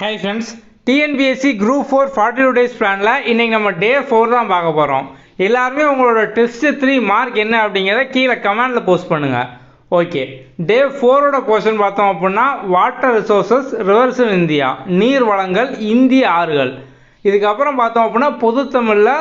Hi friends TNPSC group four forty two days பிளானில் இன்றைக்கி நம்ம டே ஃபோர் தான் பார்க்க போகிறோம் எல்லாருமே உங்களோட டெஸ்ட் த்ரீ மார்க் என்ன அப்படிங்கிறத கீழே கமெண்டில் போஸ்ட் பண்ணுங்கள் ஓகே டே ஃபோரோட கொஸ்டின் பார்த்தோம் அப்படின்னா water resources rivers in India நீர் வளங்கள் இந்திய ஆறுகள். இதுக்கப்புறம் பார்த்தோம் அப்படின்னா பொது தமிழில்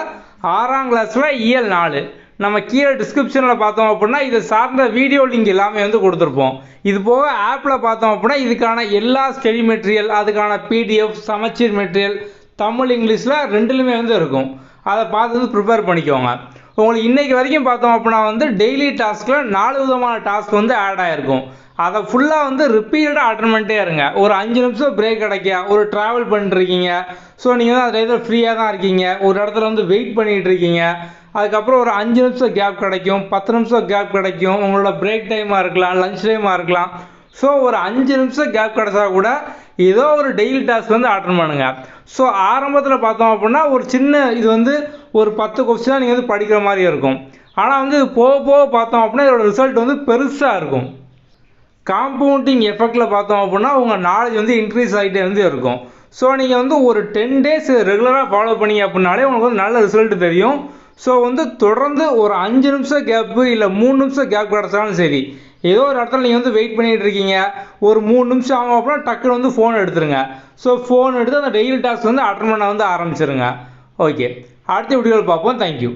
ஆறாம் கிளாஸில் இயல் நாலு. நம்ம கீழே டிஸ்கிரிப்ஷனில் பார்த்தோம் அப்படின்னா இது சார்ந்த வீடியோ லிங்க் எல்லாமே வந்து கொடுத்துருப்போம். இது போக ஆப்பில் பார்த்தோம் அப்படின்னா இதுக்கான எல்லா ஸ்டடி மெட்டீரியல் அதுக்கான பிடிஎஃப் சமச்சீர் மெட்டீரியல் தமிழ் இங்கிலீஷில் ரெண்டுலையுமே வந்து இருக்கும். அதை பார்த்து வந்து ப்ரிப்பேர் பண்ணிக்கோங்க. உங்களுக்கு இன்றைக்கி வரைக்கும் பார்த்தோம் அப்படின்னா வந்து டெய்லி டாஸ்கில் நாலு விதமான டாஸ்க் வந்து ஆட் ஆகிருக்கும் அதை ஃபுல்லாக வந்து ரிப்பீட்டடாக அட்டன் பண்ணிட்டே இருங்க. ஒரு அஞ்சு நிமிஷம் பிரேக் கிடைக்க ஒரு ட்ராவல் பண்ணிட்டுருக்கீங்க. ஸோ நீங்கள் தான் அதில் இதில் ஃப்ரீயாக தான் இருக்கீங்க. ஒரு இடத்துல வந்து வெயிட் பண்ணிகிட்டு இருக்கீங்க அதுக்கப்புறம் ஒரு அஞ்சு நிமிஷம் கேப் கிடைக்கும் பத்து நிமிஷம் கேப் கிடைக்கும். உங்களோட பிரேக் டைமாக இருக்கலாம் லஞ்ச் டைமாக இருக்கலாம். ஸோ ஒரு அஞ்சு நிமிஷம் கேப் கிடச்சா கூட ஏதோ ஒரு டெய்லி டாஸ்க் வந்து அட்டன் பண்ணுங்கள் ஸோ ஆரம்பத்தில் பார்த்தோம் அப்படின்னா ஒரு சின்ன இது வந்து ஒரு பத்து கொஸ்டினாக நீங்கள் வந்து படிக்கிற மாதிரி இருக்கும். ஆனால் வந்து போக போக பார்த்தோம் அப்படின்னா இதோட ரிசல்ட் வந்து பெருசாக இருக்கும். காம்பவுண்டிங் எஃபெக்டில் பார்த்தோம் அப்படின்னா உங்கள் நாலேஜ் வந்து இன்க்ரீஸ் ஆகிட்டே வந்து இருக்கும். ஸோ நீங்கள் வந்து ஒரு டென் டேஸ் ரெகுலராக ஃபாலோ பண்ணீங்க அப்படின்னாலே உங்களுக்கு வந்து நல்ல ரிசல்ட் தெரியும். ஸோ வந்து தொடர்ந்து ஒரு அஞ்சு நிமிஷம் கேப்பு இல்லை மூணு நிமிஷம் கேப் கிடச்சாலும் சரி ஏதோ ஒரு இடத்துல நீங்கள் வந்து வெயிட் பண்ணிகிட்டு இருக்கீங்க. ஒரு மூணு நிமிஷம் ஆகும் அப்படின்னா டக்குன்னு வந்து ஃபோன் எடுத்துருங்க. ஸோ ஃபோன் எடுத்து அந்த டெய்லி டாஸ்க் வந்து அட்டன் பண்ண வந்து ஆரம்பிச்சிருங்க. ஓகே அடுத்த வீடியோவில் பார்ப்போம். தேங்க்யூ